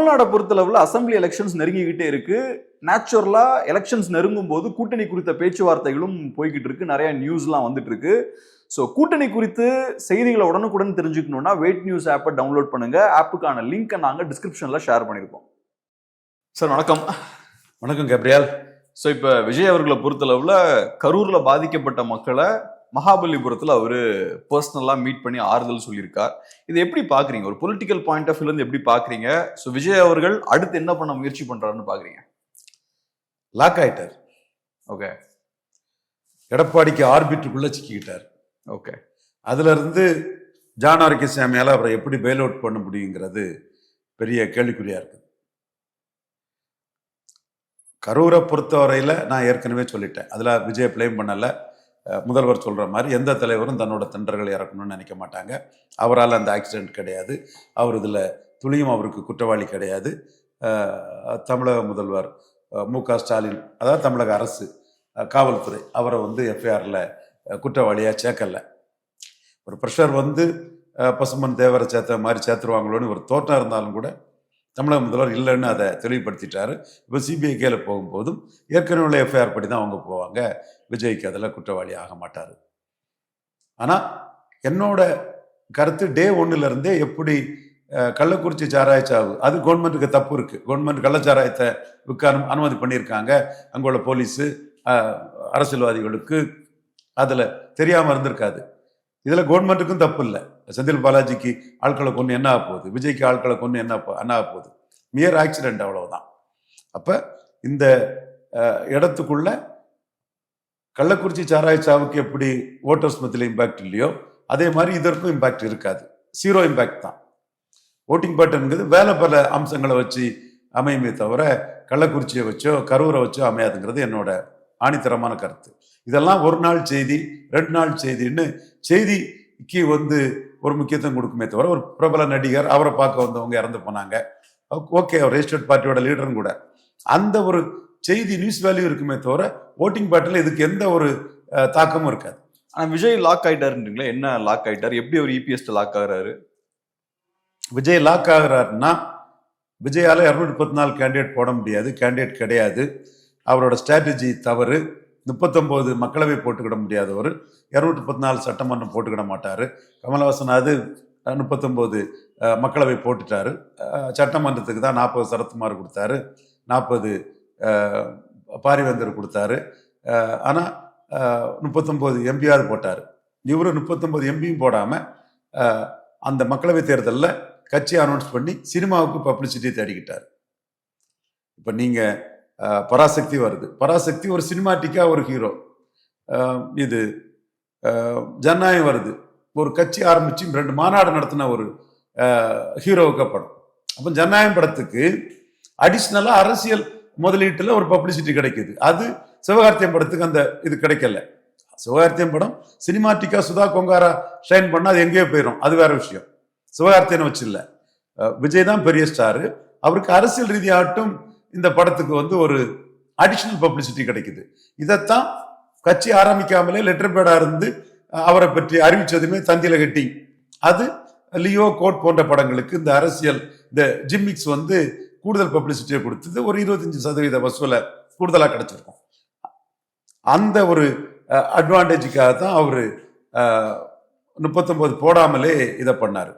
தமிழ்நாடை பொறுத்தளவில் assembly elections நெருங்கிக்கிட்டே இருக்கு. நேச்சுரலா எலெக்ஷன்ஸ் நெருங்கும் போது கூட்டணி குறித்த பேச்சுவார்த்தைகளும் போய்கிட்டு இருக்கு. நிறைய நியூஸ்லாம் வந்துட்டு இருக்கு. ஸோ கூட்டணி குறித்து செய்திகளை உடனுக்குடன் தெரிஞ்சுக்கணும்னா வெயிட் நியூஸ் ஆப்பை டவுன்லோட் பண்ணுங்க. ஆப்புக்கான லிங்கை நாங்கள் டிஸ்கிரிப்ஷனில் ஷேர் பண்ணியிருக்கோம் சார் வணக்கம். வணக்கம் கேப்ரியால் ஸோ இப்போ விஜய் அவர்களை பொறுத்தளவில் கரூரில் பாதிக்கப்பட்ட மக்களை மகாபலிபுரத்தில் அவர் பர்சனலாக மீட் பண்ணி ஆறுதல் சொல்லியிருக்கார். இது எப்படி பார்க்குறீங்க ஒரு பொலிட்டிக்கல் பாயிண்ட் ஆஃப் வியூலேருந்து எப்படி பார்க்குறீங்க ஸோ விஜய் அவர்கள் அடுத்து என்ன பண்ண முயற்சி பண்ணுறாருன்னு பார்க்குறீங்க லாக் ஆயிட்டார். ஓகே எடப்பாடிக்கு ஆர்பிட்டுக்குள்ள சிக்கிக்கிட்டார். ஓகே அதுல இருந்து ஜான் ஆரோக்கியசாமியால் அவரை எப்படி பெயில் அவுட் பண்ண முடியுங்கிறது பெரிய கேள்விக்குறியா இருக்குது கரூரை பொறுத்தவரையில் நான் ஏற்கனவே சொல்லிட்டேன். அதில் விஜய் பிளேம் பண்ணல. முதல்வர் சொல்கிற மாதிரி எந்த தலைவரும் தன்னோட தொண்டர்களை இறக்கணும்னு நினைக்க மாட்டாங்க. அவரால் அந்த ஆக்சிடென்ட் கிடையாது. அவர் இதில் துளியும் அவருக்கு குற்றவாளி கிடையாது. தமிழக முதல்வர் மு க ஸ்டாலின் அதாவது தமிழக அரசு காவல்துறை அவரை வந்து எஃப்ஐஆரில் குற்றவாளியாக சேர்க்கலை. ஒரு ப்ரெஷர் வந்து பசுமன் தேவரை சேர்த்த மாதிரி சேர்த்துருவாங்களோன்னு ஒரு தோட்டம் இருந்தாலும் கூட தமிழக முதல்வர் இல்லைன்னு அதை தெளிவுபடுத்திட்டாரு. இப்போ சிபிஐ கேல போகும்போதும் ஏற்கனவே உள்ள எஃப்ஐஆர் படி தான் அவங்க போவாங்க. விஜய்க்கு அதில் குற்றவாளி ஆக மாட்டார். ஆனால் என்னோட கருத்து டே ஒன்றுலேருந்தே எப்படி கள்ளக்குறிச்சி சாராய சாவு அது கவர்மெண்ட்டுக்கு தப்பு இருக்குது கவர்மெண்ட் கள்ளச்சாராயத்தை விற்க அனுமதி பண்ணியிருக்காங்க. அங்குள்ள போலீஸு அரசியல்வாதிகளுக்கு அதில் தெரியாமல் இருந்திருக்காது. இதில் கவர்மெண்ட்டுக்கும் தப்பு இல்லை செந்தில் பாலாஜிக்கு ஆட்களை கொண்டு என்ன ஆக போகுது? விஜய்க்கு ஆட்களை கொண்டு என்ன போ- என்ன ஆக போகுது? மியர் ஆக்சிடென்ட் அவ்வளவுதான். அப்போ இந்த இடத்துக்குள்ள கள்ளக்குறிச்சி சாராய்ச்சாவுக்கு எப்படி ஓட்டர்ஸ் மத்தியில் இம்பாக்ட் இல்லையோ அதே மாதிரி இதற்கும் இம்பாக்ட் இருக்காது. சீரோ இம்பாக்ட் தான். ஓட்டிங் பேட்டர்னுங்கிறது வேலை பல அம்சங்களை வச்சு அமையுமே தவிர கள்ளக்குறிச்சியை வச்சோ கரூரை வச்சோ அமையாதுங்கிறது என்னோட ஆணித்தரமான கருத்து. இதெல்லாம் ஒரு நாள் செய்தி ரெண்டு நாள் செய்தின்னு செய்திக்கு வந்து ஒரு முக்கியத்துவம் கொடுக்குமே தவிர ஒரு பிரபல நடிகர் அவரை பார்க்க வந்தவங்க இறந்து போனாங்க. ஓகே அவர் ரெஜிஸ்டர்ட் பார்ட்டியோட லீடரும் கூட. அந்த ஒரு செய்தி நியூஸ் வேல்யூ இருக்குமே தவிர ஓட்டிங் பேட்டில் இதுக்கு எந்த ஒரு தாக்கமும் இருக்காது. ஆனா விஜய் லாக் ஆயிட்டாருன்றீங்களா? என்ன லாக் ஆயிட்டாரு? எப்படி அவர் இபிஎஸ் லாக் ஆகுறாரு? விஜய் லாக் ஆகுறாருன்னா விஜயால இரநூத்தி முப்பத்தி நாலு கேண்டிடேட் போட முடியாது. கேண்டிடேட் கிடையாது. அவரோட ஸ்ட்ராட்டஜி தவறு. முப்பத்தொம்போது மக்களவை போட்டுக்கிட முடியாதவர். இரநூத்தி முப்பத்தி நாலு சட்டமன்றம் போட்டுக்கிட மாட்டார். கமலஹாசன் அது முப்பத்தொம்போது மக்களவை போட்டுட்டாரு. சட்டமன்றத்துக்கு தான் நாற்பது சரத்குமார் கொடுத்தாரு. நாற்பது பாரிவேந்தர் கொடுத்தாரு. ஆனால் முப்பத்தொம்போது எம்பியாவது போட்டார். இவரும் முப்பத்தொம்போது எம்பியும் போடாமல் அந்த மக்களவை தேர்தலில் கட்சி அனௌன்ஸ் பண்ணி சினிமாவுக்கு பப்ளிசிட்டி தேடிக்கிட்டார். இப்போ நீங்கள் பராசக்தி வருது. பராசக்தி ஒரு சினிமாட்டிக்காக ஒரு ஹீரோ இது ஜனநாயகம் வருது. ஒரு கட்சி ஆரம்பிச்சு ரெண்டு மாநாடு நடத்தின ஒரு ஹீரோவுக்கு படம் அப்போ ஜனநாயகம் படத்துக்கு அடிஷ்னலாக அரசியல் முதலீட்டில் ஒரு பப்ளிசிட்டி கிடைக்குது. அது சிவகார்த்தியம் படத்துக்கு அந்த இது கிடைக்கல. சிவகார்த்தியம் படம் சினிமாட்டிக்கா சுதா கொங்காரா ஷைன் பண்ணால் அது எங்கேயோ போயிடும் அது வேற விஷயம். சிவகார்த்தியனை வச்சு இல்லை. விஜய் தான் பெரிய ஸ்டாரு அவருக்கு அரசியல் ரீதியாகட்டும் இந்த படத்துக்கு வந்து ஒரு அடிஷ்னல் பப்ளிசிட்டி கிடைக்குது. இதைத்தான் கட்சி ஆரம்பிக்காமலே லெட்டர் பேடா இருந்து அவரை பற்றி அறிவிச்சதுமே தந்தில கட்டி. அது லியோ கோட் போன்ற படங்களுக்கு இந்த அரசியல் இந்த ஜிம்மிக்ஸ் வந்து கூடுதல் பப்ளிசிட்டியை கொடுத்தது. ஒரு இருபத்தஞ்சு சதவீத வசூலை கூடுதலாக கிடைச்சிருக்கும். அந்த ஒரு அட்வான்டேஜுக்காக தான் அவர் முப்பத்தொன்பது போடாமலே இதை பண்ணார்.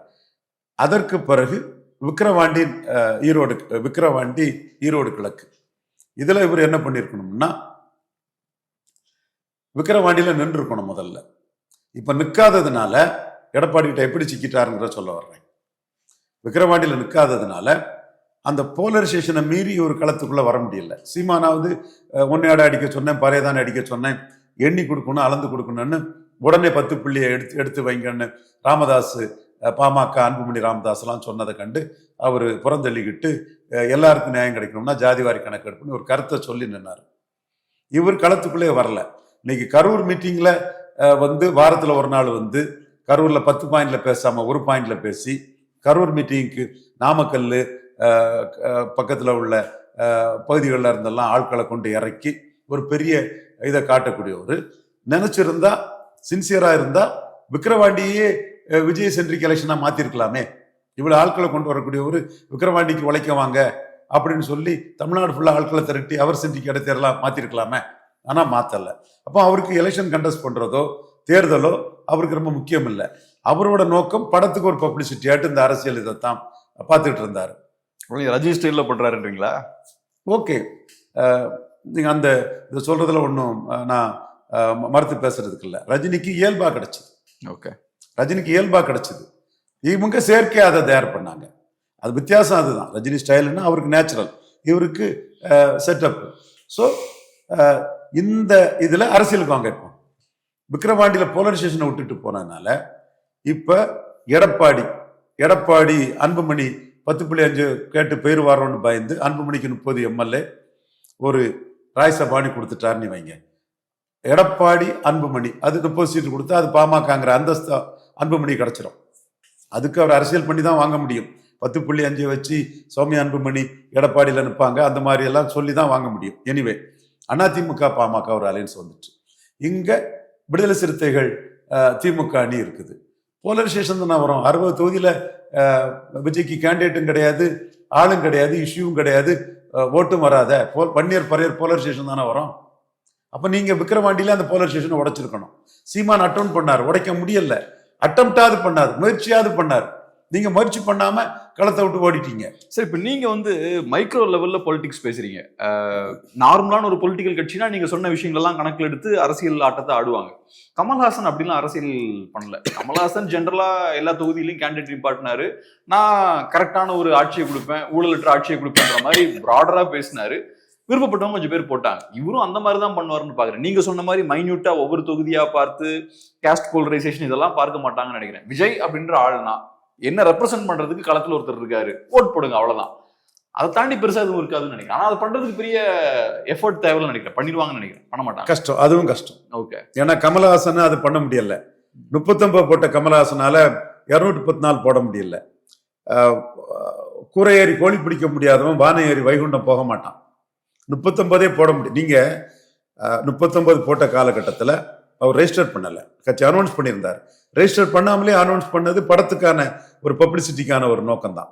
அதற்கு பிறகு விக்கிரவாண்டி ஈரோடு விக்கிரவாண்டி ஈரோடு கிழக்கு. இதில் இவர் என்ன பண்ணியிருக்கணும்னா விக்கிரவாண்டியில் நின்றுருக்கணும் முதல்ல. இப்போ நிற்காததுனால எடப்பாடிகிட்ட எப்படி சிக்கிட்டாருங்கிற சொல்ல வர்றேன். விக்கிரவாண்டியில் நிற்காததுனால அந்த போலரைசேஷனை மீறி ஒரு களத்துக்குள்ளே வர முடியல. சீமானாவது அஹ், ஒன்னையாட அடிக்க சொன்னேன் பறையதானே அடிக்க சொன்னேன் எண்ணி கொடுக்கணும் அளந்து கொடுக்கணும்னு உடனே பத்து புள்ளியை எடுத்து எடுத்து வைங்கன்னு ராமதாஸ் பாமக அன்புமணி ராமதாஸ்லாம் சொன்னதை கண்டு அவர் புறந்தள்ளிக்கிட்டு எல்லாருக்கும் நியாயம் கிடைக்கணும்னா ஜாதிவாரி கணக்கு எடுப்புன்னு ஒரு கருத்தை சொல்லி நின்னார். இவர் களத்துக்குள்ளே வரல. இன்னைக்கு கரூர் மீட்டிங்கில் வந்து வாரத்தில் ஒரு நாள் வந்து கரூரில் பத்து பாயிண்ட்ல பேசாமல் ஒரு பாயிண்ட்ல பேசி கரூர் மீட்டிங்க்கு நாமக்கல் பக்கத்தில் உள்ள பகுதிகளில் இருந்தெல்லாம் ஆட்களை கொண்டு இறக்கி ஒரு பெரிய இதை காட்டக்கூடியவர். நினச்சிருந்தா சின்சியராக இருந்தால் விக்கிரவாண்டியே விஜய் சென்ட்ரிக் எலெக்ஷனா மாத்திருக்கலாமே? இவ்வளவு ஆட்களை கொண்டு வரக்கூடிய ஒரு விக்கிரவாண்டிக்கு உழைக்க வாங்க அப்படின்னு சொல்லி தமிழ்நாடு ஃபுல்லா ஆட்களை திரட்டி அவர் செஞ்சுக்கு இடத்தெல்லாம் மாத்திருக்கலாமே? ஆனா மாத்தல. அப்போ அவருக்கு எலெக்ஷன் கண்டஸ்ட் பண்றதோ தேர்தலோ அவருக்கு ரொம்ப முக்கியம் இல்லை அவரோட நோக்கம் படத்துக்கு ஒரு பப்ளிசிட்டி ஆட்டு இந்த அரசியல் இதைத்தான் பார்த்துட்டு இருந்தாரு. ரஜினி ஸ்டைல்ல பண்றாருன்றீங்களா? ஓகே. நீங்க அந்த இதை சொல்றதுல ஒன்றும் நான் மறுத்து பேசுறதுக்கு இல்லை. ரஜினிக்கு இயல்பா கிடைச்சது. ஓகே. ரஜினிக்கு இயல்பாக கிடைச்சது. இவங்க செயற்கையாக அதை தயார் பண்ணாங்க. அது வித்தியாசம் அதுதான். ரஜினி ஸ்டைல்னா அவருக்கு நேச்சுரல் இவருக்கு செட்டப் ஸோ இந்த இதில் அரசியலுக்கு வாங்க இப்போ. விக்ரவாண்டியில் போலரைசேஷனை விட்டுட்டு போனதுனால இப்போ எடப்பாடி எடப்பாடி அன்புமணி பத்து புள்ளி அஞ்சு கேட்டு பேர் வரோன்னு பயந்து அன்புமணிக்கு முப்பது எம்எல்ஏ ஒரு ராஜ்சபாணி கொடுத்துட்டாருன்னு வைங்க. எடப்பாடி அன்புமணி அது முப்பது சீட்டு கொடுத்தா அது பாமகங்கிற அந்தஸ்தா அன்புமணி கிடைச்சிரும். அதுக்கு அவர் அரசியல் பண்ணி தான் வாங்க முடியும். பத்து புள்ளி அஞ்சு வச்சு சௌமியா அன்புமணி எடப்பாடியில் நிற்பாங்க அந்த மாதிரி எல்லாம் சொல்லி தான் வாங்க முடியும். எனிவே அதிமுக பாமக ஒரு அலையன்ஸ் வந்துச்சு. இங்கே விடுதலை சிறுத்தைகள் திமுக அணி இருக்குது. போலரைசேஷன் தானே வரும். அறுபது தொகுதியில் விஜய்க்கு கேண்டிடேட்டும் கிடையாது ஆளும் கிடையாது இஷ்யூவும் கிடையாது ஓட்டும் வராத. போல் பன்னியர் பரையர் போலரைசேஷன் தானே வரும். அப்போ நீங்கள் விக்கிரவாண்டியில அந்த போலரைசேஷனை உடைச்சிருக்கணும். சீமான் அட்டம் பண்ணார். உடைக்க முடியல. அட்டம்ப்டாவது பண்ணார் முயற்சியாவது பண்ணார். நீங்க முயற்சி பண்ணாம களத்தை விட்டு ஓடிட்டீங்க. சரி இப்போ நீங்க வந்து மைக்ரோ லெவல்ல பொலிட்டிக்ஸ் பேசுறீங்க. நார்மலான ஒரு பொலிட்டிக்கல் கட்சினா நீங்க சொன்ன விஷயங்கள்லாம் கணக்கில் எடுத்து அரசியல் ஆட்டத்தை ஆடுவாங்க. கமல்ஹாசன் அப்படிலாம் அரசியல் பண்ணல. கமல்ஹாசன் ஜென்ரலா எல்லா தொகுதியிலையும் கேண்டிடேட் நிப்பாட்டினாரு. நான் கரெக்டான ஒரு ஆட்சியை கொடுப்பேன் ஊழலற்ற ஆட்சியை கொடுப்பேன்ற மாதிரி ப்ராடரா பேசினாரு. விருப்பப்பட்டவங்க கொஞ்சம் பேர் போட்டாங்க. இவரும் அந்த மாதிரி தான் பண்ணுவாருன்னு பாக்குறேன். நீங்க சொன்ன மாதிரி மைன்யூட்டா ஒவ்வொரு தொகுதியா பார்த்து கேஸ்ட் போலரைசேஷன் இதெல்லாம் பார்க்க மாட்டாங்கன்னு நினைக்கிறேன். விஜய் அப்படின்ற ஆள்னா என்ன ரெப்ரசென்ட் பண்றதுக்கு களத்துல ஒருத்தர் இருக்காரு. ஓட் போடுங்க அவ்வளவுதான். அதை தாண்டி பெருசா எதுவும் இருக்காதுன்னு நினைக்கிறேன். ஆனா அதை பண்றதுக்கு பெரிய எஃபர்ட் தேவைன்னு நினைக்கிறேன். பண்ணிடுவாங்கன்னு நினைக்கிறேன். பண்ண மாட்டாங்க. கஷ்டம். அதுவும் கஷ்டம். ஓகே ஏன்னா கமலஹாசன் அது பண்ண முடியல. முப்பத்தொன்பது போட்ட கமலஹாசனால இருநூற்றி பத்து நாள் போட முடியல. கூரை ஏறி கோழி பிடிக்க முடியாதவன் வானை ஏறி வைகுண்டம் போக மாட்டான். முப்பத்தொன்பதே போட முடியும். நீங்க அஹ், முப்பத்தொன்பது போட்ட காலகட்டத்தில் அவர் ரெஜிஸ்டர் பண்ணல. கட்சி அனௌன்ஸ் பண்ணியிருந்தார். ரெஜிஸ்டர் பண்ணாமலே அனௌன்ஸ் பண்ணது படத்துக்கான ஒரு பப்ளிசிட்டிக்கான ஒரு நோக்கம் தான்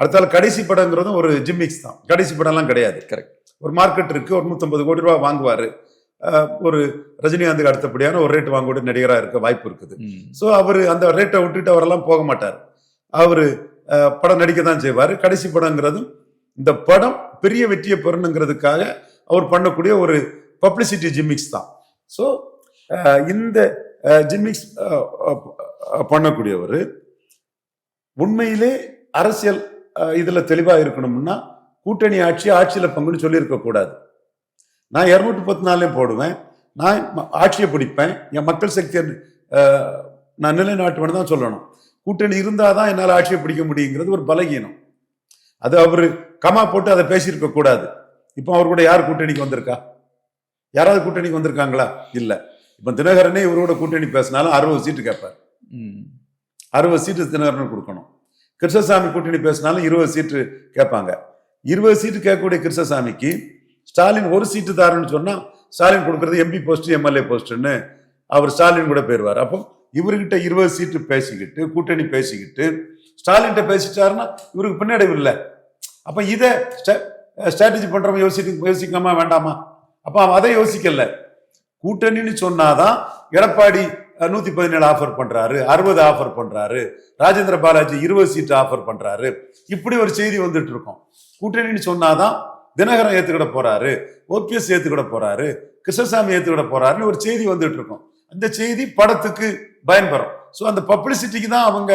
அடுத்தால கடைசி படங்கிறதும் ஒரு ஜிம்மிக்ஸ் தான். கடைசி படம்லாம் கிடையாது. Correct. ஒரு மார்க்கெட் இருக்கு ஒரு நூற்றம்பது கோடி ரூபா வாங்குவாரு. ஒரு ரஜினிகாந்துக்கு அடுத்தபடியான ஒரு ரேட் வாங்கக்கூடிய நடிகராக இருக்க வாய்ப்பு இருக்குது. ஸோ அவர் அந்த ரேட்டை விட்டுட்டு அவரெல்லாம் போக மாட்டார். அவர் படம் நடிக்க தான் செய்வார். கடைசி படங்கிறதும் இந்த படம் பெரிய வெற்றியை பெறணுங்கிறதுக்காக அவர் பண்ணக்கூடிய ஒரு பப்ளிசிட்டி ஜிம்மிக்ஸ் தான். ஸோ இந்த ஜிம்மிக்ஸ் பண்ணக்கூடியவர் உண்மையிலே அரசியல் இதில் தெளிவாக இருக்கணும்னா கூட்டணி ஆட்சி ஆட்சியில் பங்குன்னு சொல்லியிருக்க கூடாது. நான் இரநூத்தி பத்து நாளையும் போடுவேன். நான் ஆட்சியை பிடிப்பேன். என் மக்கள் சக்தியை நான் நிலைநாட்டுவேன்னு தான் சொல்லணும். கூட்டணி இருந்தால் தான் என்னால் ஆட்சியை பிடிக்க முடியுங்கிறது ஒரு பலகீனம். அது அவர் கமா போட்டு அதை பேசியிருக்க கூடாது. இப்போ அவர் கூட யார் கூட்டணிக்கு வந்திருக்கா? யாராவது கூட்டணிக்கு வந்திருக்காங்களா? இல்லை. இப்போ தினகரனே இவரோட கூட்டணி பேசினாலும் அறுபது சீட்டு கேட்பார். அறுபது சீட்டு தினகரன் கொடுக்கணும். கிருஷ்ணசாமி கூட்டணி பேசினாலும் இருபது சீட்டு கேட்பாங்க. இருபது சீட்டு கேட்கக்கூடிய கிருஷ்ணசாமிக்கு ஸ்டாலின் ஒரு சீட்டு தாருன்னு சொன்னா ஸ்டாலின் கொடுக்கறது எம்பி போஸ்ட் எம்எல்ஏ போஸ்ட்னு அவர் ஸ்டாலின் கூட போயிடுவார். அப்போ இவர்கிட்ட இருபது சீட்டு பேசிக்கிட்டு கூட்டணி பேசிக்கிட்டு ஸ்டாலின்கிட்ட பேசிட்டாருன்னா இவருக்கு பின்னடைவு இல்லை. அப்ப இதை ஸ்ட்ராட்டஜி பண்றவங்க யோசிக்க யோசிக்காம வேண்டாமா? அப்ப அவன் அதை யோசிக்கல. கூட்டணின்னு சொன்னாதான் எடப்பாடி நூற்றி நூத்தி பதினேழு ஆஃபர் பண்றாரு அறுபது ஆஃபர் பண்றாரு ராஜேந்திர பாலாஜி இருபது சீட்டு ஆஃபர் பண்றாரு. இப்படி ஒரு செய்தி வந்துட்டு இருக்கோம். கூட்டணின்னு சொன்னாதான் தினகரன் ஏத்துக்கிட போறாரு ஓபிஎஸ் ஏத்துக்கிட போறாரு கிருஷ்ணசாமி ஏத்துக்கிட போறாருன்னு ஒரு செய்தி வந்துட்டு இருக்கோம். அந்த செய்தி படத்துக்கு பயன்பெறும். ஸோ அந்த பப்ளிசிட்டிக்கு தான் அவங்க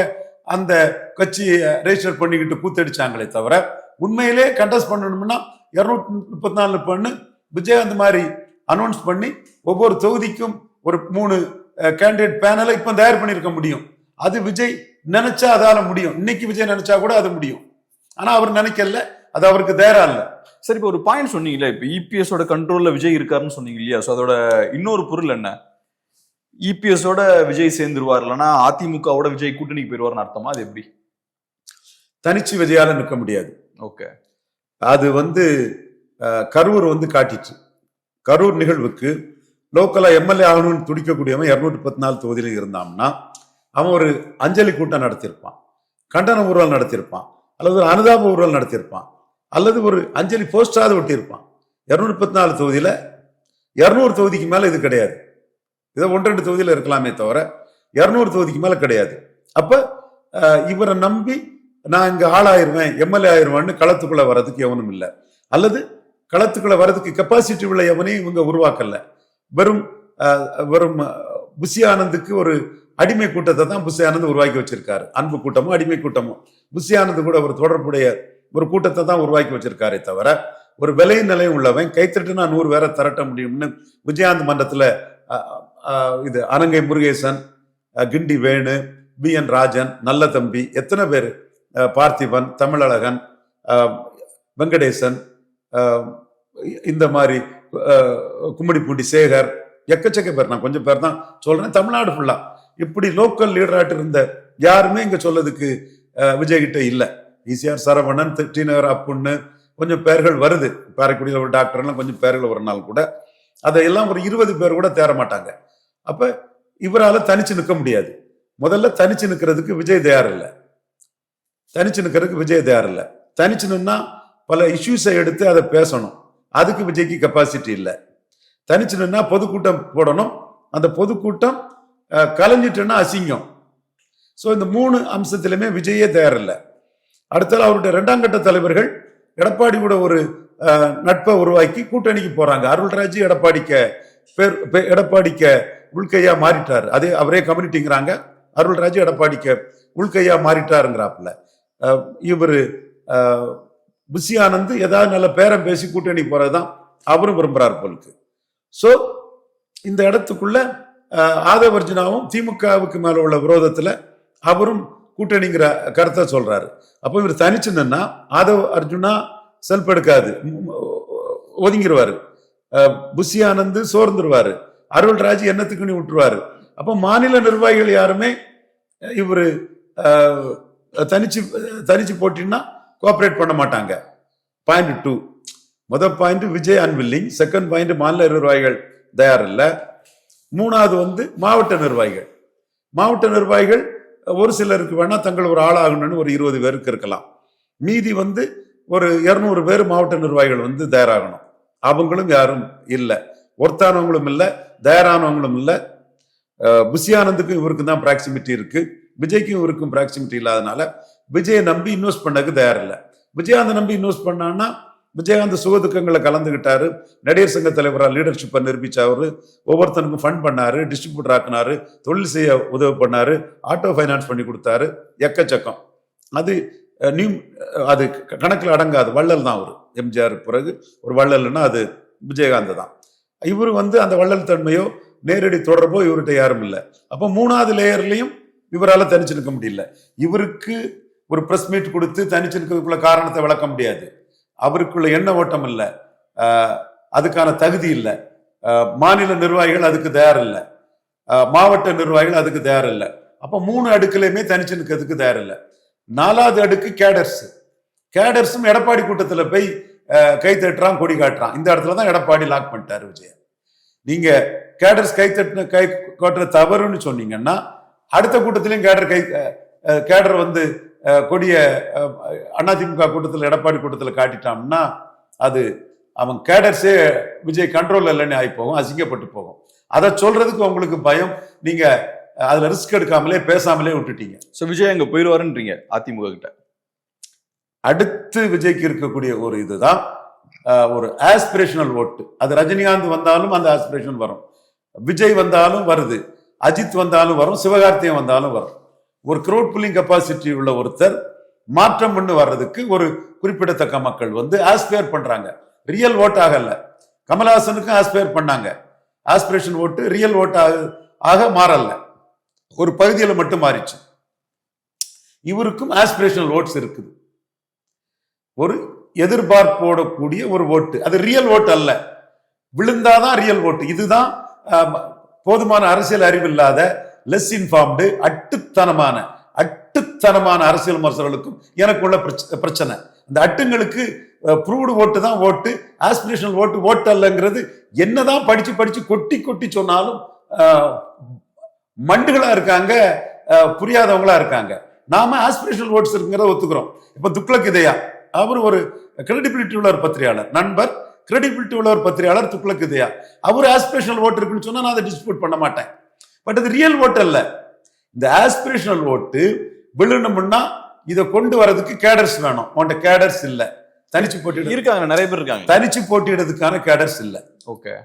அந்த கட்சியை ரெஜிஸ்டர் பண்ணிக்கிட்டு கூத்தடிச்சாங்களே தவிர உண்மையிலே கண்டஸ்ட் பண்ணணும்னா இருநூத்தி முப்பத்தி நாலு பண்ணு. விஜயகாந்த் மாதிரி அனௌன்ஸ் பண்ணி ஒவ்வொரு தொகுதிக்கும் ஒரு மூணு கேண்டிடேட் பேனலை இப்போ தயார் பண்ணியிருக்க முடியும். அது விஜய் நினைச்சா அதால முடியும். இன்னைக்கு விஜய் நினைச்சா கூட அது முடியும். ஆனா அவர் நினைக்கல. அது அவருக்கு தயாரா இல்ல. சரி இப்போ ஒரு பாயிண்ட் சொன்னீங்கல்ல இப்போ இபிஎஸ் ஓட கண்ட்ரோல்ல விஜய் இருக்காருன்னு சொன்னீங்க இல்லையா? ஸோ அதோட இன்னொரு பொருள் என்ன? இபிஎஸ் ஓட விஜய் சேர்ந்துருவார் இல்லைன்னா அதிமுகவோட விஜய் கூட்டணிக்கு போயிருவார்னு அர்த்தமா? அது எப்படி? தனிச்சு விஜயால நிற்க முடியாது. ஓகே அது வந்து கரூர் வந்து காட்டிச்சு. கரூர் நிகழ்வுக்கு லோக்கலா எம்எல்ஏ ஆகணும்னு துடிக்கக்கூடியவன் இரநூத்தி பத்து நாலு தொகுதியில இருந்தான்னா அவன் ஒரு அஞ்சலி கூட்டம் நடத்தியிருப்பான். கண்டன ஊர்வலம் நடத்தியிருப்பான். அல்லது ஒரு அனுதாப ஊர்வலம் நடத்தியிருப்பான். அல்லது ஒரு அஞ்சலி போஸ்டாவது ஒட்டியிருப்பான். இரநூத்தி பத்து நாலு தொகுதியில இரநூறு தொகுதிக்கு மேல இது கிடையாது. இதை ஒன்று ரெண்டு தொகுதியில இருக்கலாமே தவிர இரநூறு தொகுதிக்கு மேல கிடையாது. அப்ப இவரை நம்பி நான் இங்க ஆளாயிருவேன் எம்எல்ஏ ஆயிருவேன்னு களத்துக்குள்ள வர்றதுக்கு எவனும் இல்லை. அல்லது களத்துக்குள்ள வர்றதுக்கு கெப்பாசிட்டி உள்ள எவனையும் இவங்க உருவாக்கல. வெறும் வெறும் அஹ், புஷி ஆனந்துக்கு ஒரு அடிமை கூட்டத்தை தான் புஷி ஆனந்த் உருவாக்கி வச்சிருக்காரு. அன்பு கூட்டமும் அடிமை கூட்டமும் புஷி ஆனந்த் கூட ஒரு தொடர்புடைய ஒரு கூட்டத்தை தான் உருவாக்கி வச்சிருக்காரே தவிர ஒரு விலை நிலையம் உள்ளவன் கைத்தட்டுனா நூறு பேரை திரட்ட முடியும்னு விஜயாந்த் மன்றத்தில் இது அனங்கை முருகேசன் கிண்டி வேணு பி என் ராஜன் நல்ல தம்பி எத்தனை பேர்? பார்த்திபன் தமிழழகன் வெங்கடேசன் இந்த மாதிரி கும்மிடிப்பூண்டி சேகர் எக்கச்சக்க பேர். நான் கொஞ்சம் பேர் தான் சொல்றேன். தமிழ்நாடு ஃபுல்லா இப்படி லோக்கல் லீடராட்டு இருந்த யாருமே இங்க சொல்லதுக்கு விஜய்கிட்ட விஜய் ஈசிஆர் சரவணன் தி- டி நகர் அப்புன்னு கொஞ்சம் பேர்கள் வருது. காரைக்குடியில் ஒரு டாக்டர்லாம் கொஞ்சம் பேர்கள் ஒரு நாள் கூட. அதையெல்லாம் ஒரு இருபது பேர் கூட தேர மாட்டாங்க. அப்ப இவரால் தனிச்சு நிற்க முடியாது. முதல்ல தனிச்சு நிற்கிறதுக்கு விஜய் தயார் இல்லை. தனிச்சு நிற்கிறதுக்கு விஜய் தயார் இல்லை. தனிச்சு நின்னா பல இஷ்யூஸை எடுத்து அதை பேசணும். அதுக்கு விஜய்க்கு கெப்பாசிட்டி இல்லை. தனிச்சு நின்னா பொதுக்கூட்டம் போடணும். அந்த பொதுக்கூட்டம் கலைஞ்சிட்டுன்னா அசிங்கம். ஸோ இந்த மூணு அம்சத்திலுமே விஜயே தயார் இல்லை. அடுத்தால அவருடைய ரெண்டாம் கட்ட தலைவர்கள் எடப்பாடி கூட ஒரு நட்பை உருவாக்கி கூட்டணிக்கு போறாங்க. அருள்ராஜ் எடப்பாடிக்க பேர் எடப்பாடிக்க உள்கையா மாறிட்டார். அதே அவரே கம்யூனிட்டிங்கிறாங்க அருள்ராஜ் எடப்பாடிக்க உள்கையா மாறிட்டாருங்கிறாப்புல. இவர் அஹ், ஏதாவது நல்ல பேரம் பேசி கூட்டணி போறதுதான் அவரும் விரும்புறார் போலுக்கு. ஸோ இந்த இடத்துக்குள்ள அஹ், திமுகவுக்கு மேல உள்ள விரோதத்துல அவரும் கூட்டணிங்கிற கருத்தை சொல்றாரு. அப்போ இவர் தனிச்சு நின்னா ஆதவ் அர்ஜுனா செல்ஃப் எடுக்காது ம், ஒதுங்கிருவாரு சோர்ந்துருவார். சோர்ந்துருவாரு அருள்ராஜ் என்னத்துக்குன்னு நீ விட்டுருவாரு. அப்போ மாநில நிர்வாகிகள் யாருமே இவர் தனிச்சு தனிச்சு போட்டின்னா கோஆப்ரேட் பண்ண மாட்டாங்க. பாயிண்ட் டூ முதல் point Vijay unwilling second point மாநில நிர்வாகிகள் தயார் இல்லை. மூணாவது வந்து மாவட்ட நிர்வாகிகள். மாவட்ட நிர்வாகிகள் ஒரு சிலருக்கு வேணால் தங்கள் ஒரு ஆளாகணும்னு ஒரு இருபது பேருக்கு இருக்கலாம். மீதி வந்து ஒரு இரநூறு பேர் மாவட்ட நிர்வாகிகள் வந்து தயாராகணும். அவங்களும் யாரும் இல்லை. ஒருத்தானவங்களும் இல்லை. தயாரானவங்களும் இல்லை. புஷி இவருக்கு தான் ப்ராக்சிமிட்டி இருக்குது விஜய்க்கும் இவருக்கும் ப்ராக்சிமிட்டி இல்லாதனால விஜயை நம்பி இன்வெஸ்ட் பண்ணக்கு தயார் இல்லை விஜயகாந்த் நம்பி இன்வெஸ்ட் பண்ணான்னா விஜயகாந்த் சுகதுக்கங்களை கலந்துகிட்டாரு. நடிகர் சங்க தலைவராக லீடர்ஷிப்பை நிரூபிச்சாரு ஒவ்வொருத்தனுக்கும் ஃபண்ட் பண்ணாரு டிஸ்ட்ரிபியூட்டர் ஆக்குனாரு தொழில் செய்ய உதவி பண்ணாரு ஆட்டோ ஃபைனான்ஸ் பண்ணி கொடுத்தாரு. எக்கச்சக்கம். அது நியூ அது க- அடங்காது. வள்ளல் தான் அவர். எம்ஜிஆர் பிறகு ஒரு வள்ளல்னா அது விஜயகாந்த் தான். இவர் வந்து அந்த வள்ளல் தன்மையோ நேரடி தொடர்போ இவர்கிட்ட யாரும் இல்லை. அப்போ மூணாவது லேயர்லையும் இவரால் தனிச்சு நிற்க முடியல. இவருக்கு ஒரு ப்ரெஸ் மீட் கொடுத்து தனிச்சு நிற்கிறதுக்குள்ள காரணத்தை விளக்க முடியாது. அவருக்குள்ள எண்ண ஓட்டம் இல்லை. அதுக்கான தகுதி இல்லை. மாநில நிர்வாகிகள் அதுக்கு தயார் இல்லை. மாவட்ட நிர்வாகிகள் அதுக்கு தயார் இல்லை. அப்போ மூணு அடுக்குலையுமே தனிச்சு நிற்கிறதுக்கு தயார் இல்லை. நாலாவது அடுக்கு கேடர்ஸ். கேடர்ஸும் எடப்பாடி கூட்டத்தில் போய் கை தட்டுறான் கொடி காட்டுறான். இந்த இடத்துல தான் எடப்பாடி லாக் பண்ணிட்டாரு விஜய நீங்க கேடர்ஸ் கை தட்டின கை காட்டுற தவறுன்னு சொன்னீங்கன்னா அடுத்த கூட்டத்திலையும் கேடர் கை கேடர் வந்து கொடிய அதிமுக கூட்டத்தில் எடப்பாடி கூட்டத்தில் காட்டிட்டான்னா அது அவன் கேடர்ஸே விஜய் கண்ட்ரோல் இல்லைன்னு ஆகி போகும் அசிங்கப்பட்டு போகும். அதை சொல்றதுக்கு உங்களுக்கு பயம். நீங்க அதுல ரிஸ்க் எடுக்காமலே பேசாமலே விட்டுட்டீங்க. சோ விஜய் அங்க போயிருவாருன்றீங்க அதிமுக கிட்ட. அடுத்து விஜய்க்கு இருக்கக்கூடிய ஒரு இதுதான் ஒரு ஆஸ்பிரேஷனல் ஓட்டு அது ரஜினிகாந்த் வந்தாலும் அந்த ஆஸ்பிரேஷன் வரும். விஜய் வந்தாலும் வருது. அஜித் வந்தாலும் வரும் சிவகார்த்தியம் வந்தாலும் வரும். ஒரு க்ரௌட் புல்லிங் கெப்பாசிட்டி உள்ள ஒருத்தர் மாற்றம் பண்ணு வர்றதுக்கு ஒரு குறிப்பிடத்தக்க மக்கள் வந்து ஆஸ்பயர் பண்றாங்க. ரியல் ஓட் ஆகல கமல்ஹாசனுக்கும் ஆஸ்பயர் பண்ணாங்க. ஆஸ்பிரேஷன் ஓட்டு ரியல் ஓட் ஆக ஆக மாறல. ஒரு பகுதியில் மட்டும் மாறிச்சு. இவருக்கும் ஆஸ்பிரேஷனல் ஓட்ஸ் இருக்குது. ஒரு எதிர்பார்ப்போடக்கூடிய ஒரு ஓட்டு அது ரியல் ஓட்டு அல்ல. விழுந்தாதான் ரியல் ஓட்டு இதுதான் போதுமான அரசியல் அறிவு இல்லாத லெஸ் இன்ஃபார்ம்டு அட்டுத்தனமான அட்டுத்தனமான அரசியல் விமர்சகர்களுக்கும் எனக்குள்ள பிரச்ச- பிரச்சனை. இந்த அட்டுங்களுக்கு ப்ரூவ்டு ஓட்டு தான் ஓட்டு ஆஸ்பிரேஷனல் ஓட்டு ஓட்டு அல்லங்கிறது என்னதான் படிச்சு படிச்சு கொட்டி கொட்டி சொன்னாலும் மண்டுகளா இருக்காங்க புரியாதவங்களா இருக்காங்க. நாம ஆஸ்பிரேஷனல் ஓட்ஸ் இருக்குங்கிறத ஒத்துக்கிறோம். இப்ப துக்ளக் இதயா அவர் ஒரு கிரெடிபிலிட்டி உள்ள ஒரு பத்திரிகையாளர் நண்பர் கிரெடிபிலிட்டி உள்ள ஒரு பத்திரிகையாளர் துக்ளக் இதயா அவர் ஆஸ்பிரேஷனல் ஓட்டு இருக்குன்னு சொன்னா நான் அதை டிஸ்பியூட் பண்ண மாட்டேன். பட் அது ரியல் ஓட்டு அல்ல. இந்த ஆஸ்பிரேஷனல் ஓட்டு விழுணும்னா இதை கொண்டு வரதுக்கு கேடர்ஸ் வேணும். உன்கிட்ட கேடர்ஸ் இல்ல. தனிச்சு போட்டியிட. இருக்காங்க நிறைய பேர் இருக்காங்க. தனிச்சு போட்டியிடறதுக்கான கேடர்ஸ் இல்ல. ஓகே.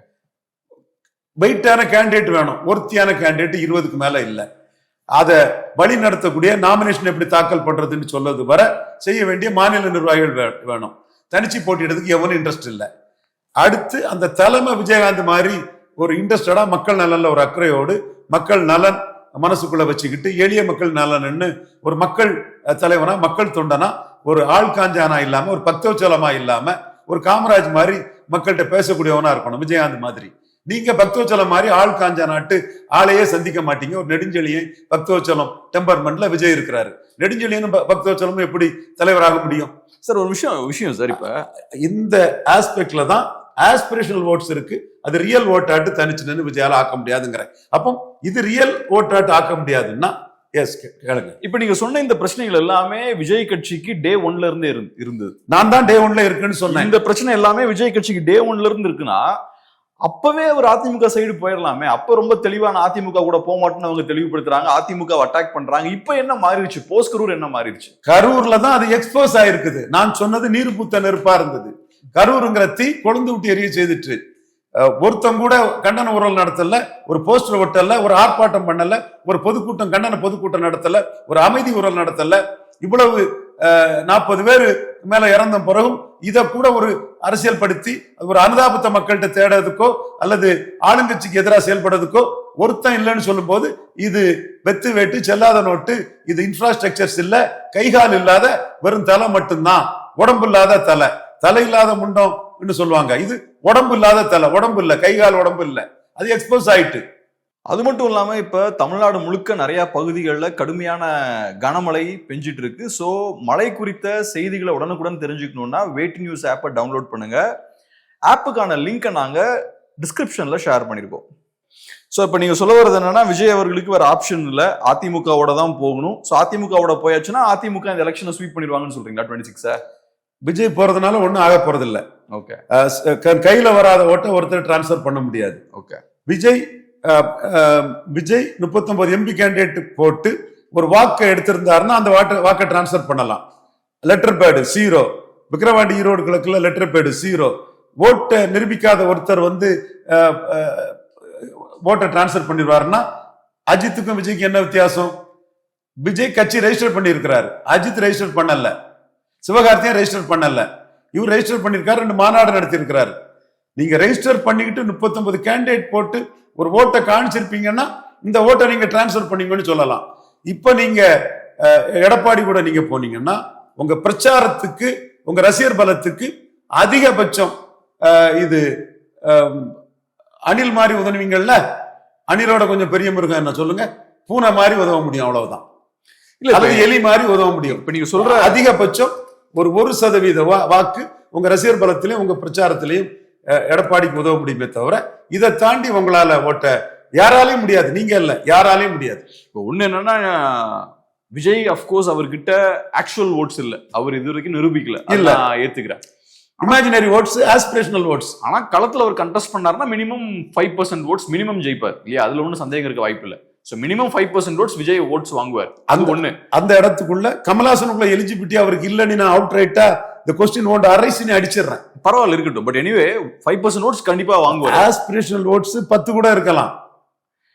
வெயிட்டான கேண்டிடேட் வேணும். ஒருத்தியான கேண்டிடேட் இருபதுக்கு மேல இல்ல. அதை வழி நடத்தக்கூடிய நாமினேஷன் எப்படி தாக்கல் பண்றதுன்னு சொல்றது வர செய்ய வேண்டிய மாநில நிர்வாகிகள் வேணும். தனிச்சு போட்டியிடறதுக்கு எவனும் இன்ட்ரெஸ்ட் இல்லை. அடுத்து அந்த தலைமை விஜயகாந்த் மாதிரி ஒரு இன்ட்ரெஸ்டடா மக்கள் நலன்ல ஒரு அக்கறையோடு மக்கள் நலன் மனசுக்குள்ள வச்சுக்கிட்டு எளிய மக்கள் நலன்னு ஒரு மக்கள் தலைவனா மக்கள் தொண்டனா ஒரு ஆள் காஞ்சானா இல்லாம ஒரு பக்தோச்சலமா இல்லாம ஒரு காமராஜ் மாதிரி மக்கள்கிட்ட பேசக்கூடியவனா இருக்கணும் விஜயகாந்த் மாதிரி. நீங்க பக்தோச்சலம் மாதிரி ஆள் காஞ்சா நாட்டு ஆளையே சந்திக்க மாட்டீங்க. ஒரு நெடுஞ்செழியை பக்தோச்சலம் டெம்பர்மெண்ட்ல விஜய் இருக்கிறாரு. நெடுஞ்செழியனும் பக்தோச்சலமும் எப்படி தலைவராக முடியும்? சார் ஒரு விஷயம் விஷயம் சார் இப்ப. இந்த ஆஸ்பெக்ட்ல தான் ஆஸ்பிரேஷனல் ஓட்ஸ் இருக்கு. அது ரியல் ஓட்டாட்டு தனிச்சு நின்று விஜயால ஆக்க முடியாதுங்கிற. அப்போ இது ரியல் ஓட்டாட்டு ஆக்க முடியாதுன்னா எஸ் கேளுங்க. இப்ப நீங்க சொன்ன இந்த பிரச்சனைகள் எல்லாமே விஜய் கட்சிக்கு டே ஒன்ல இருந்தே இருந்து- இருந்தது. நான் தான் டே ஒன்ல இருக்குன்னு சொன்னேன். இந்த பிரச்சனை எல்லாமே விஜய் கட்சிக்கு டே ஒன்ல இருந்து இருக்குன்னா அப்பவே அவர் அதிமுக சைடு போயிடலாமே அப்ப ரொம்ப தெளிவான அதிமுக கூட போக மாட்டேன்னு அவங்க தெளிவுபடுத்துறாங்க. அதிமுக அட்டாக் பண்றாங்க. இப்ப என்ன மாறிடுச்சு? போஸ்கரூர் என்ன மாறிடுச்சு? கரூர்ல தான் அது எக்ஸ்போஸ் ஆயிருக்குது. நான் சொன்னது நீர் பூத்த நெருப்பா இருந்தது. கரூருங்கிற தீ கொழுந்து விட்டு எரிய செய்துட்டு. ஒருத்தம் கூட கண்டன உரல் நடத்தல ஒரு போஸ்டர் ஒட்டல ஒரு ஆர்ப்பாட்டம் பண்ணல ஒரு பொதுக்கூட்டம் கண்டன பொதுக்கூட்டம் நடத்தல ஒரு அமைதி உரல் நடத்தல. இவ்வளவு நாற்பது பேர் மேல இறந்த பிறகும் இதை கூட ஒரு அரசியல் படுத்தி ஒரு அனுதாபத்தை மக்கள்கிட்ட தேடுறதுக்கோ அல்லது ஆளுங்கட்சிக்கு எதிராக செயல்படுறதுக்கோ ஒருத்தன் இல்லைன்னு சொல்லும்போது இது வெத்து வேட்டு செல்லாத நோட்டு இது இன்ஃப்ராஸ்ட்ரக்சர்ஸ் இல்லை கைகால் இல்லாத வெறும் தலை மட்டும்தான் உடம்பு இல்லாத தலை. தலை இல்லாத முண்டம் சொல்லுவாங்க. இது உடம்பு இல்லாத தலை உடம்பு இல்ல கைகால் உடம்பு இல்லை. அது எக்ஸ்போஸ் ஆயிட்டு. அது மட்டும் இல்லாம இப்ப தமிழ்நாடு முழுக்க நிறைய பகுதிகளில் கடுமையான கனமழை பெஞ்சிட்டு இருக்கு. ஸோ மழை குறித்த செய்திகளை உடனுக்குடன் தெரிஞ்சுக்கணும்னா வெயிட் நியூஸ் ஆப்பை டவுன்லோட் பண்ணுங்க. ஆப்புக்கான லிங்கை நாங்கள் டிஸ்கிரிப்ஷன்ல ஷேர் பண்ணியிருக்கோம் ஸோ இப்போ நீங்க சொல்ல வர்றது என்னன்னா விஜய் அவர்களுக்கு வேற ஆப்ஷன் இல்லை. அதிமுகவோட தான் போகணும். ஸோ அதிமுகவோட போயாச்சுன்னா அதிமுக இந்த எலெக்ஷனை ஸ்வீப் பண்ணிடுவாங்கன்னு சொல்றீங்களா டுவெண்ட்டி சிக்ஸை விஜய் போறதுனால ஒண்ணும் ஆக போறது இல்ல ஓகே கையில வராத ஓட்டை ஒருத்தர் டிரான்ஸ்ஃபர் பண்ண முடியாது. Okay. Vijay Vijay 39 MP candidate போட்டு ஒரு வாக்கை எடுத்திருந்தாருன்னா அந்த வாட்டை வாக்கை டிரான்ஸ்ஃபர் பண்ணலாம். Letter pad zero Vikravandi Erode கிழக்குல letter pad zero ஓட்டை நிரூபிக்காத ஒருத்தர் வந்து ஓட்டை டிரான்ஸ்ஃபர் பண்ணிடுவாருன்னா அஜித்துக்கும் விஜய்க்கு என்ன வித்தியாசம்? விஜய் கட்சி ரெஜிஸ்டர் பண்ணியிருக்கிறாரு. அஜித் ரெஜிஸ்டர் பண்ணல. சிவகார்த்தியும் ரெஜிஸ்டர் பண்ணல. இவர் ரெஜிஸ்டர் பண்ணியிருக்காரு ரெண்டு மாநாடு நடத்தியிருக்கிறாரு. நீங்க ரெஜிஸ்டர் பண்ணிக்கிட்டு 39 கேண்டிடேட் போட்டு ஒரு ஓட்டை காணிச்சிருப்பீங்கன்னா இந்த ஓட்டை நீங்க டிரான்ஸ்ஃபர் பண்ணீங்கன்னு சொல்லலாம். இப்ப நீங்க எடப்பாடி கூட நீங்க போனீங்கன்னா உங்க பிரச்சாரத்துக்கு உங்க ரசிகர் பலத்துக்கு அதிகபட்சம் இது அணில் மாதிரி உதவுவீங்கல்ல அணிலோட கொஞ்சம் பெரிய மிருகம் என்ன சொல்லுங்க பூனை மாதிரி உதவ முடியும் அவ்வளவுதான். இல்ல எலி மாதிரி உதவ முடியும். இப்ப நீங்க சொல்ற அதிகபட்சம் ஒரு ஒரு சதவீத வாக்கு உங்க ரசிகர் பலத்திலையும் உங்க பிரச்சாரத்திலையும் எடப்பாடிக்கு உதவ முடியுமே தவிர இதை தாண்டி உங்களால ஓட்ட யாராலையும் முடியாது. நீங்க இல்ல யாராலையும் முடியாது. இப்போ ஒண்ணு என்னன்னா விஜய் அஃப்கோர்ஸ் அவர்கிட்ட ஆக்சுவல் ஓட்ஸ் இல்ல. அவர் இது வரைக்கும் நிரூபிக்கல. இல்ல. இல்ல. ஏத்துக்கிறேன் இமேஜினரி ஓட்ஸ் ஆஸ்பிரேஷனல் ஓட்ஸ் ஆனா களத்துல அவர் கண்டெஸ்ட் பண்ணாருன்னா minimum five percent votes minimum ஜெயிப்பார். இல்லையா? அதுல ஒன்றும் சந்தேகம் இருக்க வாய்ப்பு இல்ல so minimum five percent votes Vijay votes வாங்குவார். அது ஒண்ணு. அந்த இடத்துக்குள்ள கமலாசனுக்குள்ள எலிஜிபிலிட்டி அவருக்கு இல்லைன்னு நான் அவுட் ரைட்டா இந்த கொஸ்டின் ஓண்டு அரைசினி அடிச்சிடுறேன். பரவாயில்ல இருக்கட்டும். But anyway five percent votes கண்டிப்பா வாங்குவார். ஆஸ்பிரேஷனல் ஓட்ஸ் பத்து கூட இருக்கலாம்.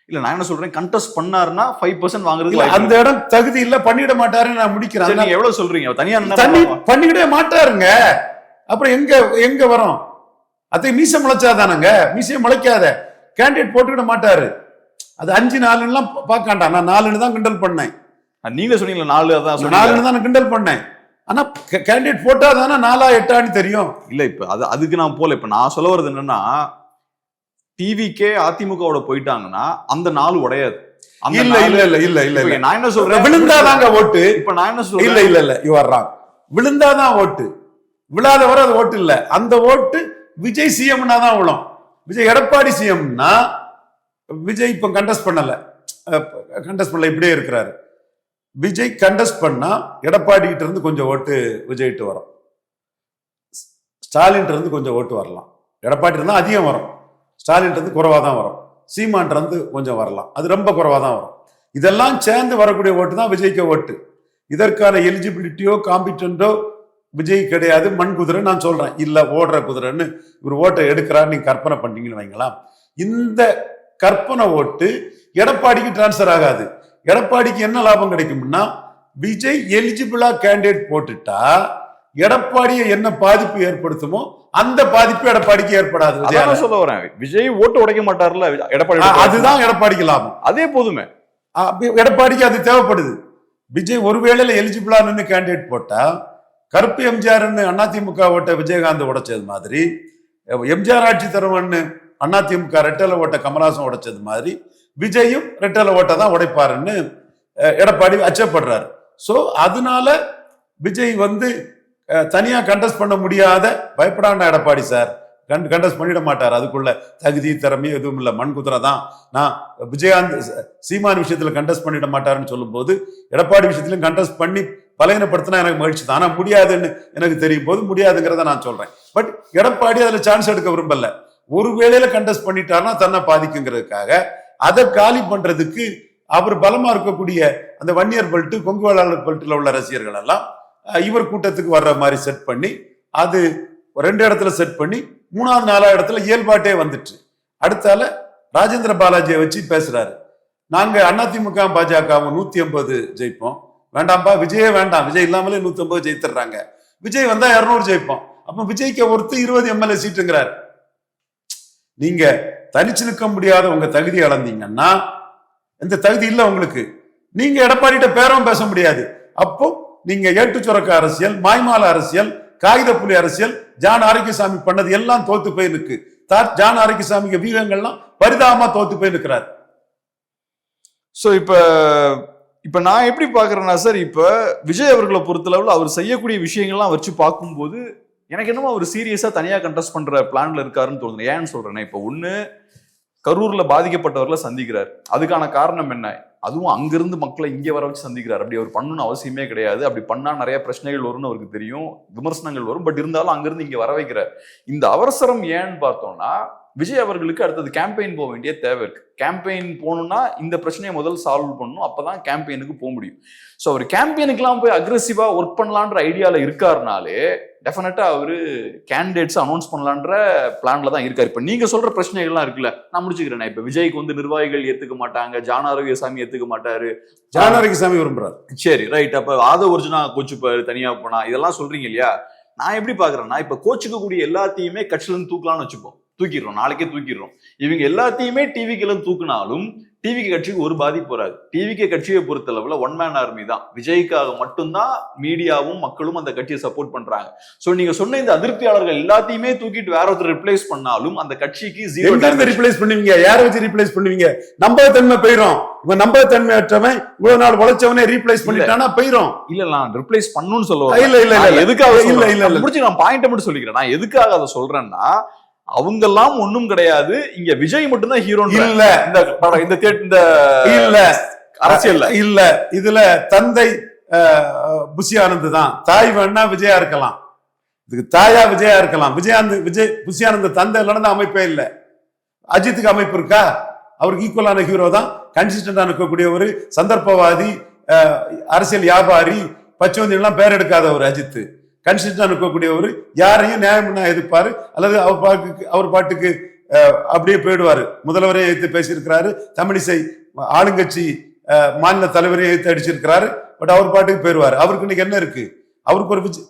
இல்ல நான் என்ன சொல்றேன்? கண்டெஸ்ட் பண்ணாருன்னா ஃபைவ் பர்சன்ட் வாங்குறது அந்த இடம் தகுதி இல்ல பண்ணிட மாட்டாருன்னு நான் முடிக்கிறேன். நீங்க எவ்வளவு சொல்றீங்க? தனியா தண்ணி பண்ணுவா? பண்ணிக்கிட்டே மாட்டாருங்க. அப்புறம் எங்க எங்க வரும்? அதை மீசை முளைச்சாதானங்க? மீசையை முளைக்காத. கேண்டிடேட் போட்டுக்கிட மாட்டாரு. அது அஞ்சு நாலுலாம் பார்க்காண்டா நான் நாலுன்னு தான் கிண்டல் பண்ணேன். நீங்களே சொன்னீங்களா நாலு அதான் நாலுன்னு தான் நான் கிண்டல் பண்ணேன். ஆனா கேண்டிடேட் போட்டா தானே நாலா எட்டான்னு தெரியும். இல்ல இப்ப அது அதுக்கு நான் போல. இப்ப நான் சொல்ல வர்றது என்னன்னா டிவிக்கே அதிமுகவோட போயிட்டாங்கன்னா அந்த நாள் உடையாது. இல்ல இல்ல இல்ல இல்ல இல்ல இல்ல. நான் என்ன சொல்றேன்? விழுந்தாதாங்க ஓட்டு. இப்ப நான் என்ன இல்ல சொல்றேன் இல்ல இல்ல யூ ஆர் ராங் விழுந்தாதான் ஓட்டு. விழாத வரை அது ஓட்டு இல்ல. அந்த ஓட்டு விஜய் சிஎம்னா தான் விழும். விஜய் எடப்பாடி சிஎம்னா விஜய் இப்போ கண்டெஸ்ட் பண்ணலை. கண்டெஸ்ட் பண்ணல இப்படியே இருக்கிறாரு. விஜய் கண்டஸ்ட் பண்ணால் எடப்பாடி கிட்ட இருந்து கொஞ்சம் ஓட்டு விஜய்கிட்ட வரும். ஸ்டாலின் இருந்து கொஞ்சம் ஓட்டு வரலாம். எடப்பாடி இருந்தால் அதிகம் வரும். ஸ்டாலின் இருந்து குறைவா தான் வரும். சீமான் இருந்து கொஞ்சம் வரலாம். அது ரொம்ப குறைவாக தான் வரும். இதெல்லாம் சேர்ந்து வரக்கூடிய ஓட்டு தான் விஜய்க்கு ஓட்டு. இதற்கான எலிஜிபிலிட்டியோ காம்பிட்டன்டோ விஜய் கிடையாது. மண் குதிரை நான் சொல்றேன். இல்லை ஓடுற குதிரைன்னு இவர் ஓட்டை எடுக்கிறார் நீங்க கற்பனை பண்ணீங்கன்னு வைங்களா இந்த கற்பனை ஓட்டு எடப்பாடிக்கு டிரான்ஸ்ஃபர் ஆகாது. எடப்பாடிக்கு என்ன லாபம் கிடைக்கும்னா விஜய் எலிஜிபிளா கேண்டிடேட் போட்டுட்டா எடப்பாடியை என்ன பாதிப்பு ஏற்படுத்துமோ அந்த பாதிப்பு எடப்பாடிக்கு ஏற்படாது. சொல்ல வரேன். விஜய் ஓட்டு உடைக்க மாட்டார்ல எடப்பாடி அதுதான் எடப்பாடிக்கு லாபம். அதே போதுமே. எடப்பாடிக்கு அது தேவைப்படுது. விஜய் ஒருவேளையில எலிஜிபிளா நின்று கேண்டிடேட் போட்டா கருப்பு எம்ஜிஆர்னு அதிமுக ஓட்ட விஜயகாந்த் உடைச்சது மாதிரி எம்ஜிஆர் ஆட்சி தருவன்னு அதிமுக ரெட்டலை ஓட்ட கமலஹாசன் உடைச்சது மாதிரி விஜயும் ரெட்டலை ஓட்டை தான் உடைப்பாருன்னு எடப்பாடி அச்சப்படுறாரு. ஸோ அதனால விஜய் வந்து தனியாக கண்டஸ்ட் பண்ண முடியாத பயப்படாண்ட எடப்பாடி சார். கண் கண்டஸ்ட் பண்ணிட மாட்டார். அதுக்குள்ள தகுதி திறமை எதுவும் இல்லை. மண் குதிரை தான். நான் விஜயகாந்த் சீமான் விஷயத்தில் கண்டஸ்ட் பண்ணிட மாட்டாருன்னு சொல்லும்போது எடப்பாடி விஷயத்திலும் கண்டஸ்ட் பண்ணி பலகீனப்படுத்தினா எனக்கு மகிழ்ச்சி தான். ஆனால் முடியாதுன்னு எனக்கு தெரியும் போது முடியாதுங்கிறத நான் சொல்கிறேன் பட் எடப்பாடி அதில் சான்ஸ் எடுக்க விரும்பல. ஒரு வேளையில கண்டஸ்ட் பண்ணிட்டார்னா தன்னை பாதிக்குங்கிறதுக்காக அதை காலி பண்றதுக்கு அவர் பலமா இருக்கக்கூடிய அந்த வன்னியர் பல்ட்டு கொங்கு வேளாளர் பெல்ட்டில் உள்ள ரசிகர்கள் எல்லாம் இவர் கூட்டத்துக்கு வர்ற மாதிரி செட் பண்ணி அது ரெண்டு இடத்துல செட் பண்ணி மூணாவது நாலாவது இடத்துல இயல்பாட்டே வந்துட்டு அடுத்தால ராஜேந்திர பாலாஜியை வச்சு பேசுறாரு. நாங்க அதிமுக பாஜகவும் நூத்தி ஐம்பது ஜெயிப்போம். வேண்டாம்ப்பா விஜயே வேண்டாம். விஜய் இல்லாமலே நூத்தி ஐம்பது ஜெயித்துறாங்க. விஜய் வந்தா இருநூறு ஜெயிப்போம். அப்ப விஜய்க்கு ஒருத்தர் இருபது எம்எல்ஏ சீட்டுங்கிறாரு நீங்க தனிச்சு நிற்க முடியாத உங்க தகுதி இழந்தீங்கன்னா இந்த தகுதி இல்லை உங்களுக்கு. நீங்க எடப்பாடிட்ட பேரம் பேச முடியாது. அப்போ நீங்க ஏட்டு சுரக்க அரசியல் மாய்மால அரசியல் காகித புலி அரசியல் ஜான் ஆரோக்கியசாமி பண்ணது எல்லாம் தோத்து போய் நிற்கு ஜான் ஆரோக்கியசாமிக்கு வீரங்கள்லாம் பரிதாபமா தோத்து போய் நிற்கிறார் சோ இப்ப இப்ப நான் எப்படி பாக்குறேன்னா சார் இப்ப விஜய் அவர்களை பொறுத்தளவில் அவர் செய்யக்கூடிய விஷயங்கள்லாம் வச்சு பார்க்கும்போது எனக்கு என்னமோ அவர் சீரியஸா தனியா கண்டஸ்ட் பண்ற பிளான்ல இருக்காருன்னு தோணுது. ஏன்னு சொல்றேன்னா இப்ப ஒண்ணு கரூர்ல பாதிக்கப்பட்டவர்களை சந்திக்கிறார். அதுக்கான காரணம் என்ன? அதுவும் அங்கிருந்து மக்களை இங்கே வர வச்சு சந்திக்கிறார். அப்படி அவர் பண்ணணும்னு அவசியமே கிடையாது. அப்படி பண்ணா நிறைய பிரச்சனைகள் வரும்னு அவருக்கு தெரியும் விமர்சனங்கள் வரும். பட் இருந்தாலும் அங்கிருந்து இங்கே வர வைக்கிறார். இந்த அவசரம் ஏன்னு பார்த்தோம்னா விஜய் அவர்களுக்கு அடுத்தது கேம்பெயின் போக வேண்டிய தேவை இருக்கு. கேம்பெயின் போகணும்னா இந்த பிரச்சனையை முதல் சால்வ் பண்ணணும். அப்பதான் கேம்பெயினுக்கு போக முடியும். ஸோ அவர் கேம்பெயினுக்குலாம் போய் அக்ரெசிவா ஒர்க் பண்ணலான்ற ஐடியால இருக்காருனாலே டெஃபினட்டா அவரு கேண்டிடேட்ஸ் அனௌன்ஸ் பண்ணலான்ற பிளான்ல தான் இருக்காரு. இப்ப நீங்க சொல்ற பிரச்சனைகள்லாம் இருக்குல்ல நான் முடிச்சுக்கிறேன். இப்ப விஜய்க்கு வந்து நிர்வாகிகள் ஏத்துக்க மாட்டாங்க ஜான ஆரோக்கியசாமி ஏத்துக்க மாட்டாரு. ஜான் ஆரோக்கியசாமி விரும்புறாரு. சரி ரைட் அப்ப ஆத ஒரிஜினா கோச்சுப்பாரு தனியா போனா இதெல்லாம் சொல்றீங்க இல்லையா? நான் எப்படி பாக்குறேன்னா இப்ப கோச்சுக்க கூடிய எல்லாத்தையுமே கட்சியில இருந்து தூக்கலாம்னு வச்சுப்போம். தூக்கிடுறோம். நாளைக்கே தூக்கிடுறோம். இவங்க எல்லாத்தையுமே டிவிக்கு எல்லாம் தூக்குனாலும் டிவிக்கு கட்சிக்கு ஒரு பாதிப்பு வராது. டிவிக்கு கட்சியை பொறுத்தளவுல ஒன் மேன் ஆர்மி தான். விஜய்க்காக மட்டும்தான் மீடியாவும் மக்களும் அந்த கட்சியை சப்போர்ட் பண்றாங்க. சோ நீங்க சொன்ன இந்த அதிருப்தியாளர்கள் எல்லாத்தையுமே தூக்கிட்டு வேற ஒருத்தர் ரிப்ளேஸ் பண்ணாலும் அந்த கட்சிக்கு ஜீரோ ரிப்ளேஸ் பண்ணுவீங்க? யாரை வச்சு ரிப்ளேஸ் பண்ணுவீங்க? நம்பகத்தன்மை போயிரும். இவன் நம்பகத்தன்மை அற்றவன் இவ்வளவு நாள் உழைச்சவனே ரீப்ளேஸ் பண்ணிட்டானா போயிரும். இல்ல நான் ரிப்ளேஸ் பண்ணணும்னு சொல்ல இல்ல, இல்ல, இல்ல. எதுக்காக இல்ல இல்ல. முடிச்சு நான் பாயிண்ட் மட்டும் சொல்லிக்கிறேன். நான் எதுக்காக அதை சொல்றேன்னா அவங்கெல்லாம் ஒண்ணும் கிடையாது. இங்க விஜய் மட்டும்தான் ஹீரோ இல்ல. இந்த படம் இந்த இந்த இல்ல. அரசியல்ல. இல்ல. இதுல தந்தை அஹ், புஷி ஆனந்த் தான். தாய் வேணா விஜயா இருக்கலாம். இதுக்கு தாயா விஜயா இருக்கலாம். விஜயானந்த் விஜய் புஷி ஆனந்த் தந்தை இல்லைன்னா அமைப்பே இல்ல. அஜித்துக்கு அமைப்பு இருக்கா? அவருக்கு ஈக்குவலான ஹீரோ தான். கன்சிஸ்டண்டா இருக்கக்கூடிய ஒரு சந்தர்ப்பவாதி அரசியல் வியாபாரி பச்சவந்தி எல்லாம் பேர் எடுக்காதவர் அஜித் கன்சிஸ்டண்டா இருக்கக்கூடியவர் யாரையும் நியாயம் பண்ண எதிர்ப்பாரு. அல்லது அவர் பாட்டுக்கு அவர் பாட்டுக்கு அப்படியே போயிடுவாரு. முதல்வரையும் எடுத்து பேசியிருக்கிறாரு. தமிழிசை ஆளுங்கட்சி மாநில தலைவரையும் எடுத்து அடிச்சிருக்கிறாரு. பட் அவர் பாட்டுக்கு போயிடுவாரு. அவருக்கு இன்னைக்கு என்ன இருக்கு? அவருக்கு ஒரு புஷி-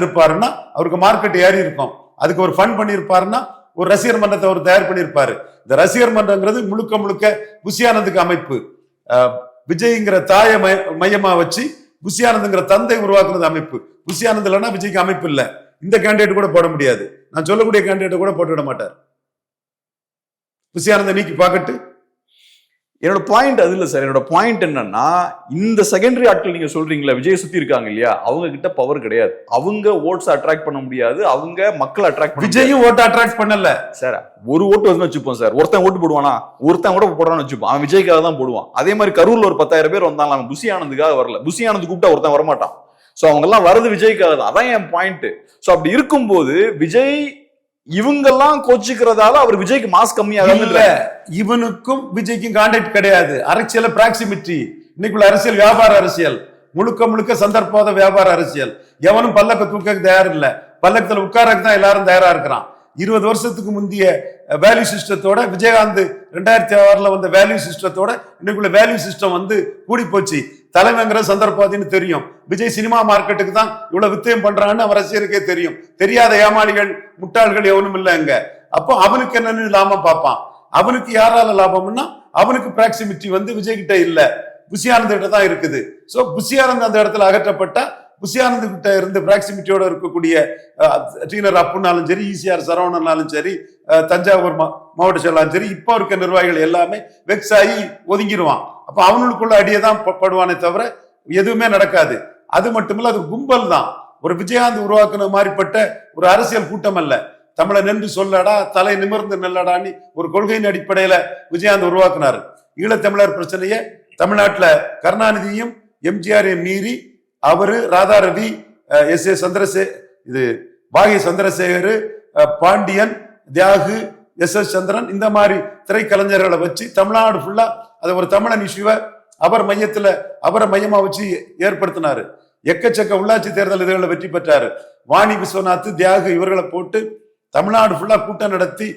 இருப்பாருன்னா அவருக்கு மார்க்கெட் ஏறி இருக்கும். அதுக்கு ஒரு ஃபண்ட் பண்ணியிருப்பாருன்னா ஒரு ரசிகர் மன்றத்தை அவர் தயார் பண்ணியிருப்பாரு. இந்த ரசிகர் மன்றங்கிறது முழுக்க முழுக்க புசியானந்துக்கு அமைப்பு. விஜய்ங்கிற தாயை மைய- மையமா வச்சு புசியானந்துங்கிற தந்தை உருவாக்குறது அமைப்பு. புஷி ஆனந்த் இல்லைன்னா விஜய்க்கு அமைப்பு இல்லை. இந்த கேண்டிடேட் கூட போட முடியாது. நான் சொல்லக்கூடிய கேண்டிடேட் கூட போட்டு விட மாட்டார். புஷி ஆனந்தை நீக்கி பார்க்கட்டு. என்னோட பாயிண்ட் அது இல்ல சார். என்னோட பாயிண்ட் என்னன்னா இந்த செகண்டரி ஆட்கள் நீங்க சொல்றீங்களா விஜய் சுத்தி இருக்காங்க இல்லையா? அவங்க கிட்ட பவர் கிடையாது. அவங்க ஓட்ஸ் அட்ராக்ட் பண்ண முடியாது. அவங்க மக்களை அட்ராக்ட். விஜயும் ஓட்ட அட்ராக்ட் பண்ணல. சார் ஒரு ஓட்டு வந்து வச்சுப்போம் சார். ஒருத்தன் ஓட்டு போடுவானா? ஒருத்தன் கூட போடுறான்னு வச்சுப்போம். அவன் விஜய்க்காக தான் போடுவான். அதே மாதிரி கரூர்ல ஒரு பத்தாயிரம் பேர் வந்தாங்க அவன் புசி ஆனந்துக்காக வரல. புசி ஆனந்த் கூப்பிட்டா ஒருத்தன் வரமாட்டான். சோ அவங்க எல்லாம் விஜய்க்காக தான். அதான் என் பாயிண்ட் ஸோ அப்படி இருக்கும்போது விஜய் இவங்கெல்லாம் கோச்சிக்கிறதால அவர் விஜய்க்கு மாஸ் இல்ல கம்மியாக இவனுக்கும் விஜய்க்கும் கான்டாக்ட் கிடையாது. அரசியல பிராக்சிமிட்டி இன்னைக்குள்ள அரசியல் வியாபார அரசியல். முழுக்க முழுக்க சந்தர்ப்போத வியாபார அரசியல். எவனும் பல்லக்க தூக்க தயார் இல்ல பல்லக்கத்துல உட்காரக்கு தான் எல்லாரும் தயாரா இருக்கிறான். இருபது வருஷத்துக்கு முந்தைய வேல்யூ சிஸ்டத்தோட விஜயகாந்த் ரெண்டாயிரத்தி ஆறில் வந்த வேல்யூ சிஸ்டத்தோட இன்னைக்குள்ள வேல்யூ சிஸ்டம் வந்து கூடி போச்சு தலைமைங்கிற சந்தர்ப்பாதின்னு தெரியும். விஜய் சினிமா மார்க்கெட்டுக்கு தான் இவ்வளவு வித்தயம் பண்றான்னு அவன் ரசிகருக்கே தெரியும். தெரியாத ஏமாளிகள் முட்டாள்கள் எவனும் இல்லை அங்க. அப்போ அவனுக்கு என்னன்னு லாபம் பார்ப்பான். அவனுக்கு யாரால லாபம்னா அவனுக்கு பிராக்சிமிட்டி வந்து விஜய் கிட்ட இல்ல. புசியானந்த கிட்ட தான் இருக்குது. ஸோ புசியானந்த் அந்த இடத்துல அகற்றப்பட்டா புசியானந்த் கிட்ட இருந்து பிராக்சிமிட்டியோட இருக்கக்கூடிய டீலர் அப்புனாலும் சரி ஈசிஆர் சரவணனாலும் சரி தஞ்சாவூர் மா- மாவட்ட செயலாலும் சரி இப்போ இருக்க நிர்வாகிகள் எல்லாமே வெக்ஸ் ஆகி ஒதுங்கிடுவான் அப்ப அவனுக்குள்ள அடியை தான் படுவானே தவிர எதுவுமே நடக்காது. அது மட்டுமில்ல அது கும்பல் தான். ஒரு விஜயகாந்த் உருவாக்குன மாதிரிப்பட்ட ஒரு அரசியல் கூட்டம் அல்ல. தமிழை நின்று சொல்லடா தலை நிமிர்ந்து நெல்லடான்னு ஒரு கொள்கையின் அடிப்படையில விஜயகாந்த் உருவாக்குனாரு. ஈழத்தமிழர் பிரச்சனையை தமிழ்நாட்டில் கருணாநிதியும் எம்ஜிஆரையும் மீறி அவரு ராதாரவி எஸ் ஏ சந்திரசே இது பாகிய சந்திரசேகர் பாண்டியன் தியாகு எஸ் எஸ் சந்திரன் இந்த மாதிரி திரைக்கலைஞர்களை வச்சு தமிழ்நாடு ஃபுல்லா அதை ஒரு தமிழன் இஷ்யூவை அவர் மையத்துல அவரை மையமா வச்சு ஏற்படுத்தினாரு. எக்கச்சக்க உள்ளாட்சி தேர்தல் இதுகளை வெற்றி பெற்றாரு. வாணி விஸ்வநாத் தியாகு இவர்களை போட்டு தமிழ்நாடு ஃபுல்லா கூட்டம் நடத்தி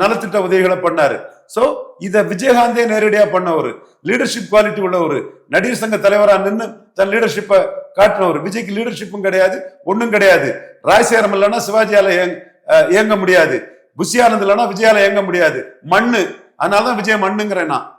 நலத்திட்ட உதவிகளை பண்ணாரு. சோ இத விஜயகாந்தே நேரடியா பண்ணவர். லீடர்ஷிப் குவாலிட்டி உள்ளவர். நடிகர் சங்க தலைவரா நின்று தன் லீடர்ஷிப்பை காட்டினவர். விஜய்க்கு லீடர்ஷிப்பும் கிடையாது ஒண்ணும் கிடையாது. ராஜசேகரம் இல்லைன்னா சிவாஜியால இயங்க- இயங்க முடியாது. புஷியானந்த் இல்லைன்னா விஜயால இயங்க முடியாது. மண்ணு. அதனாலதான் விஜய் மண்ணுங்கிறேன் நான்